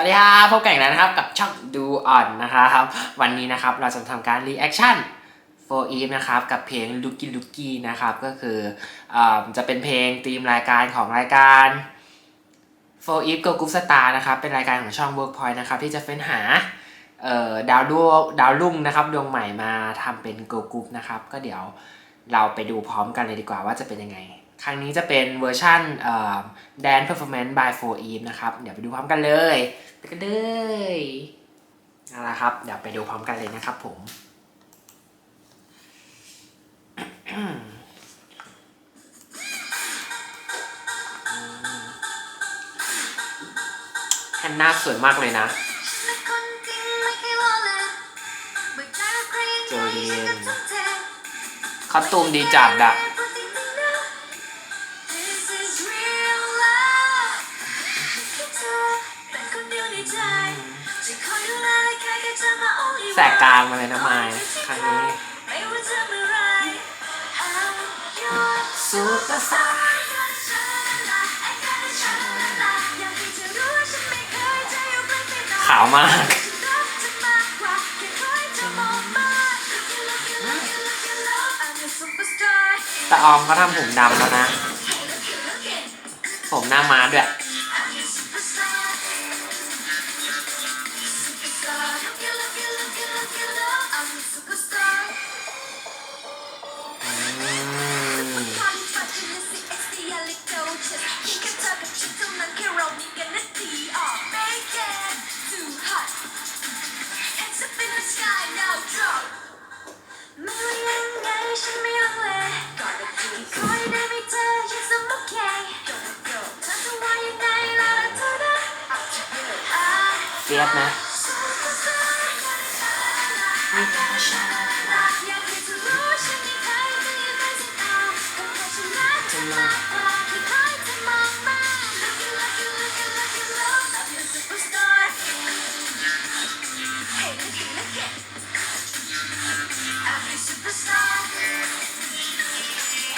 วัสดีครับพบกันอีกแล้วนะครับกับช่องดูอ่อนนะครับวันนี้นะครับเราจะทำการรีแอคชั่น for Eve นะครับกับเพลง Lucky Lucky นะครับก็คืออจะเป็นเพลงธีมรายการของรายการ for Eve Girl Group Star นะครับเป็นรายการของช่อง Workpoint นะครับที่จะเฟ้นหาดาวดวงดาวรุ่งนะครับดวงใหม่มาทำเป็น Girl Group นะครับก็เดี๋ยวเราไปดูพร้อมกันเลยดีกว่าว่าจะเป็นยังไง ครั้งนี้จะเป็นเวอร์ชันเอ่อ Dance Performance by 4 Eve นะครับ เดี๋ยวไปดูพร้อมกันเลยไปกันเลยเอาละครับ เดี๋ยวไปดูพร้อมกันเลยนะครับผมแฮนนาสวยมากเลยนะโจเลียนคอสตูมดีจัดอะ สกกลางมาเลยนะมายครั้งนี้ซูเปอร์สตาร์ขาวมากแตาออมเขาทำผมดำแล้วนะ ผมหน้าม้าด้วย เฟียสนะ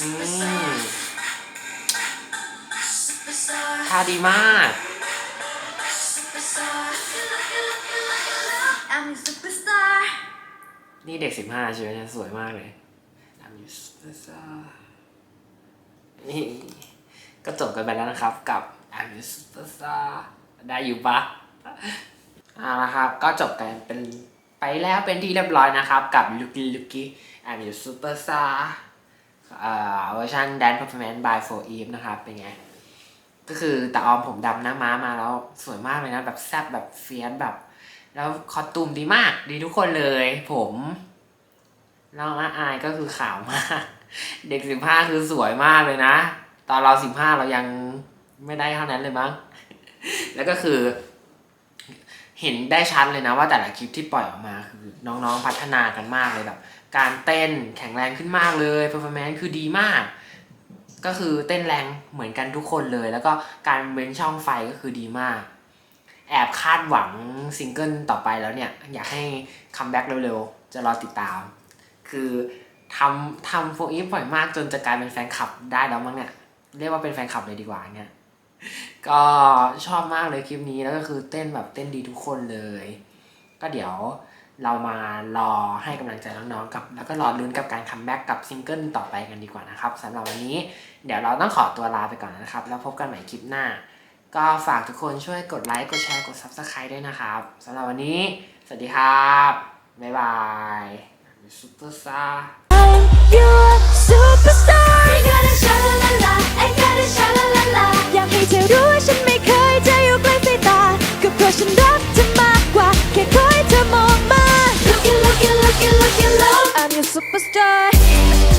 อืมท่าดีมาก I'm a superstar นี่เด็กสิบห้าใช่ไหมเนี่ยสวยมากเลย I'm your superstar นี่ก็จบกันไปแล้วนะครับกับ I'm your superstar ได้อยู่ปะเอาละครับ ก็จบกันเป็นไปแล้วเป็นที่เรียบร้อยนะครับ กับ Lucky Lucky I'm your superstar เอ่อเวอร์ชัน Dance Performance by 4 Eve นะครับ เป็นไง ก็คือตาออมผมดำหน้าม้ามาแล้วสวยมากเลยนะ แบบแซบแบบเฟียสแบบ แล้วคอสตูมดีมาก ดีทุกคนเลย ผมน้องอาอายก็คือขาวมาก เด็กสิบห้าคือสวยมากเลยนะ ตอนเราสิบห้าเรายังไม่ได้เท่านั้นเลยมั้ง แล้วก็คือเห็นได้ชัดเลยนะว่าแต่ละคลิปที่ปล่อยออกมาคือน้องๆพัฒนากันมากเลยแบบ การเต้นแข็งแรงขึ้นมากเลย performance คือดีมาก ก็คือเต้นแรงเหมือนกันทุกคนเลย แล้วก็การเว้นช่องไฟก็คือดีมาก แอบคาดหวังซิงเกิลต่อไปแล้วเนี่ย อยากให้คัมแบ็กเร็วๆ จะรอติดตาม คือทำทำโฟอีฟบ่อยมากจนจะกลายเป็นแฟนคลับได้แล้วมั้งเนี่ย เรียกว่าเป็นแฟนคลับเลยดีกว่าเนี่ย ก็ชอบมากเลยคลิปนี้แล้วก็คือเต้นแบบเต้นดีทุกคนเลย ก็เดี๋ยว เรามารอให้กำลังใจน้องๆกับ แล้วก็รอลุ้นกับการคัมแบ็กกับซิงเกิลต่อไปกันดีกว่านะครับสำหรับวันนี้เดี๋ยวเราต้องขอตัวลาไปก่อนนะครับ แล้วพบกันใหม่คลิปหน้า ก็ฝากทุกคนช่วยกดไลค์ กดแชร์ กด Subscribe ด้วยนะครับสำหรับวันนี้ สวัสดีครับ บ๊ายบายซุปเปอร์ส You're superstar ยากให้เธอ